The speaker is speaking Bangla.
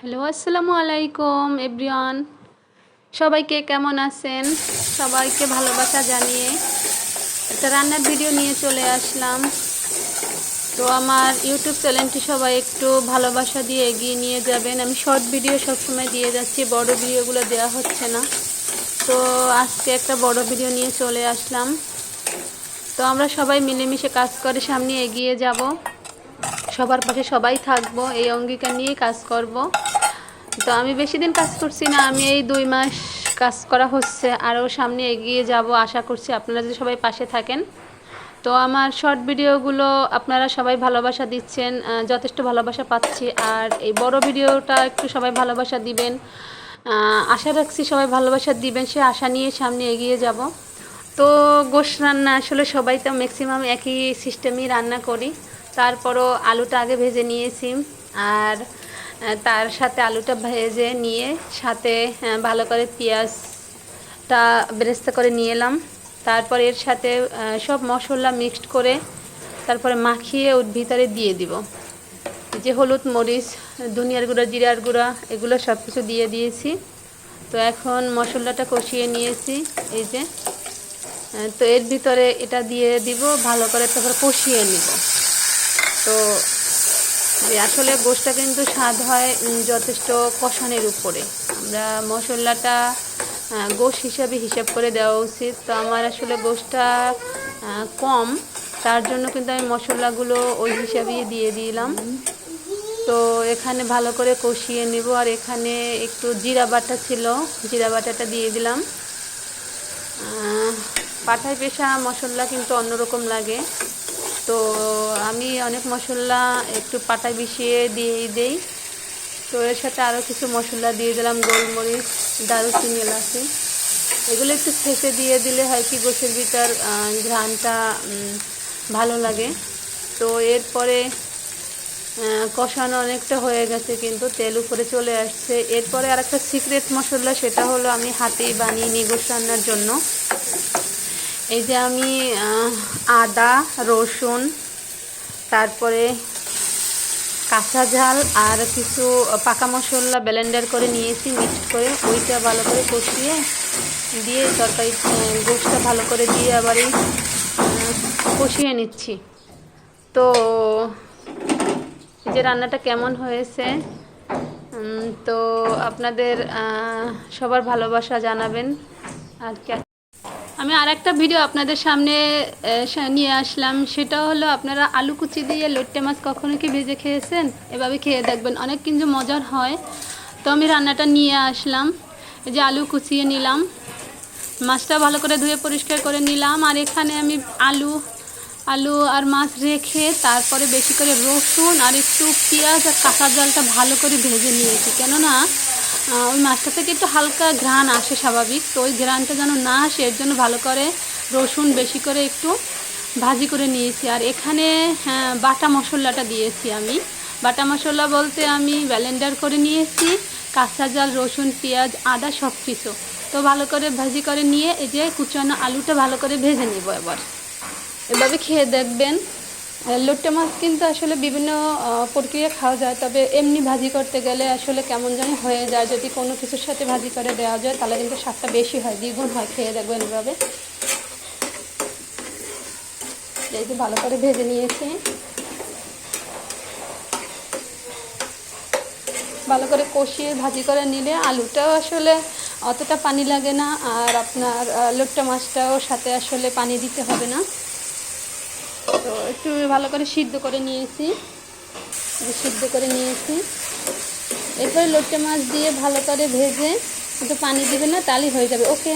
হ্যালো, আসসালামু আলাইকুম, এভরিওয়ান। সবাইকে কেমন আছেন? সবাইকে ভালোবাসা জানিয়ে একটা রান্নার ভিডিও নিয়ে চলে আসলাম। তো আমার ইউটিউব চ্যানেলটি সবাই একটু ভালোবাসা দিয়ে এগিয়ে নিয়ে যাবেন। আমি শর্ট ভিডিও সবসময় দিয়ে যাচ্ছি, বড় ভিডিওগুলো দেওয়া হচ্ছে না। তো আজকে একটা বড় ভিডিও নিয়ে চলে আসলাম। তো আমরা সবাই মিলেমিশে কাজ করে সামনে এগিয়ে যাব। সবার পাশে সবাই থাকব, এই অঙ্গীকার নিয়েই কাজ করব। তো আমি বেশি দিন কাজ করছি না, আমি এই দুই মাস কাজ করা হচ্ছে। আরও সামনে এগিয়ে যাব, আশা করছি আপনারা যদি সবাই পাশে থাকেন। তো আমার শর্ট ভিডিওগুলো আপনারা সবাই ভালোবাসা দিচ্ছেন যথেষ্ট ভালোবাসা পাচ্ছি। আর এই বড় ভিডিওটা একটু সবাই ভালোবাসা দিবেন। আশা রাখছি সবাই ভালোবাসা দিবেন, সে আশা নিয়ে সামনে এগিয়ে যাব। তো গোশ রান্না, আসলে সবাই তো ম্যাক্সিমাম একই সিস্টেমই রান্না করি। তারপরও আলুটা আগে ভেজে নিয়েছি আর তার সাথে আলুটা ভেজে নিয়ে সাথে ভালো করে পেঁয়াজটা বেরেস্তা করে নিয়ে এলাম। তারপর এর সাথে সব মশলা মিক্সড করে তারপরে মাখিয়ে ওর ভিতরে দিয়ে দিব। যে হলুদ মরিচ, ধনিয়ার গুঁড়া, জিরার গুঁড়া, এগুলো সব কিছু দিয়ে দিয়েছি। তো এখন মশলাটা কষিয়ে নিয়েছি, এই যে তো এর ভিতরে এটা দিয়ে দিব, ভালো করে তারপর কষিয়ে নিব। তো আসলে গোশটা কিন্তু স্বাদ হয় যথেষ্ট কষানের উপরে। আমরা মশলাটা গোশ হিসাবে হিসাব করে দেওয়া উচিত। তো আমার আসলে গোশটা কম। তার জন্য কিন্তু আমি মশলাগুলো ওই হিসাবেই দিয়ে দিলাম। তো এখানে ভালো করে কষিয়ে নিব। আর এখানে একটু জিরা বাটা ছিল, জিরা বাটাটা দিয়ে দিলাম। পাঠায় পেশা মশলা কিন্তু অন্যরকম লাগে। তো আমি অনেক মশলা একটু পাটায় মিশিয়ে দিয়ে দেই। তো এর সাথে আরও কিছু মশলা দিয়ে দিলাম গোলমরিচ দারুচিনি এলাচি। এগুলো একটু ছেঁচে দিয়ে দিলে হয় কি গোছের ভিতর উম, ভালো লাগে। তো এরপরে কষানো অনেকটা হয়ে গেছে কিন্তু তেল উপরে চলে আসছে। এরপরে আর একটা সিক্রেট মশলা সেটা হলো আমি হাতেই বানিয়ে নিই গোশ রান্নার জন্য। এই যে আমি আদা রসুন তারপরে কাঁচা ঝাল আর কিছু পাকা মশলা ব্লেন্ডার করে নিয়েছি মিক্সড করে। ওইটা ভালো করে কষিয়ে দিয়ে তরকারি গোশটা ভালো করে দিয়ে আবার এই, কষিয়ে নিচ্ছি। তো যে রান্নাটা কেমন হয়েছে? তো আপনাদের সবার ভালোবাসা জানাবেন। আর আমি আর একটা ভিডিও আপনাদের সামনে নিয়ে আসলাম। সেটা হলো, আপনারা আলু কুচি দিয়ে লইট্টে মাছ কখনো কি ভেজে খেয়েছেন? এভাবে খেয়ে দেখবেন, অনেক কিন্তু মজার হয়। তো আমি রান্নাটা নিয়ে আসলাম। এই যে আলু কুচিয়ে নিলাম। মাছটা ভালো করে ধুয়ে পরিষ্কার করে নিলাম। আর এখানে আমি আলু আলু আর মাছ রেখে তারপরে বেশি করে রসুন আর একটু পেঁয়াজ আর কাঁচা জলটা ভালো করে ভেজে নিয়েছি। কেননা ওই মাছটা থেকে একটু হালকা ঘ্রাণ আসে স্বাভাবিক। তো ওই ঘ্রাণটা যেন না আসে এর জন্য ভালো করে রসুন বেশি করে একটু ভাজি করে নিয়েছি। আর এখানে হ্যাঁ, বাটা মশলাটা দিয়েছি আমি। বাটা মশলা বলতে আমি ব্যালেন্ডার করে নিয়েছি কাঁচা জাল রসুন পেঁয়াজ আদা সব কিছু। তো ভালো করে ভাজি করে নিয়ে এই যে কুচানো আলুটা ভালো করে ভেজে নেব এবার। এভাবে খেয়ে দেখবেন লোট্টে মাছ কিন্তু আসলে বিভিন্ন প্রক্রিয়া খাওয়া যায়, তবে এমনি ভাজি করতে গেলে আসলে কেমন যেন হয়ে যায়। যদি কোনো কিছুর সাথে ভাজি করে দেওয়া যায়, তাহলে কিন্তু স্বাদটা বেশি হয়, দ্বিগুণ হয়, খেয়ে দেখবেন এভাবে। এই ভালো করে ভেজে নিয়েছি। ভালো করে কষিয়ে ভাজি করে নিলে আলুটাও আসলে অতটা পানি লাগে না, আর আপনার লোট্টা মাছটাও সাথে আসলে পানি দিতে হবে না। তো একটু ভালো করে সিদ্ধ করে নিয়েছি। সিদ্ধ করে নিয়েছি। এরপরে লোটে মাছ দিয়ে ভালো করে ভেজে একটু পানি দেবে না, তাহলেই হয়ে যাবে। ওকে।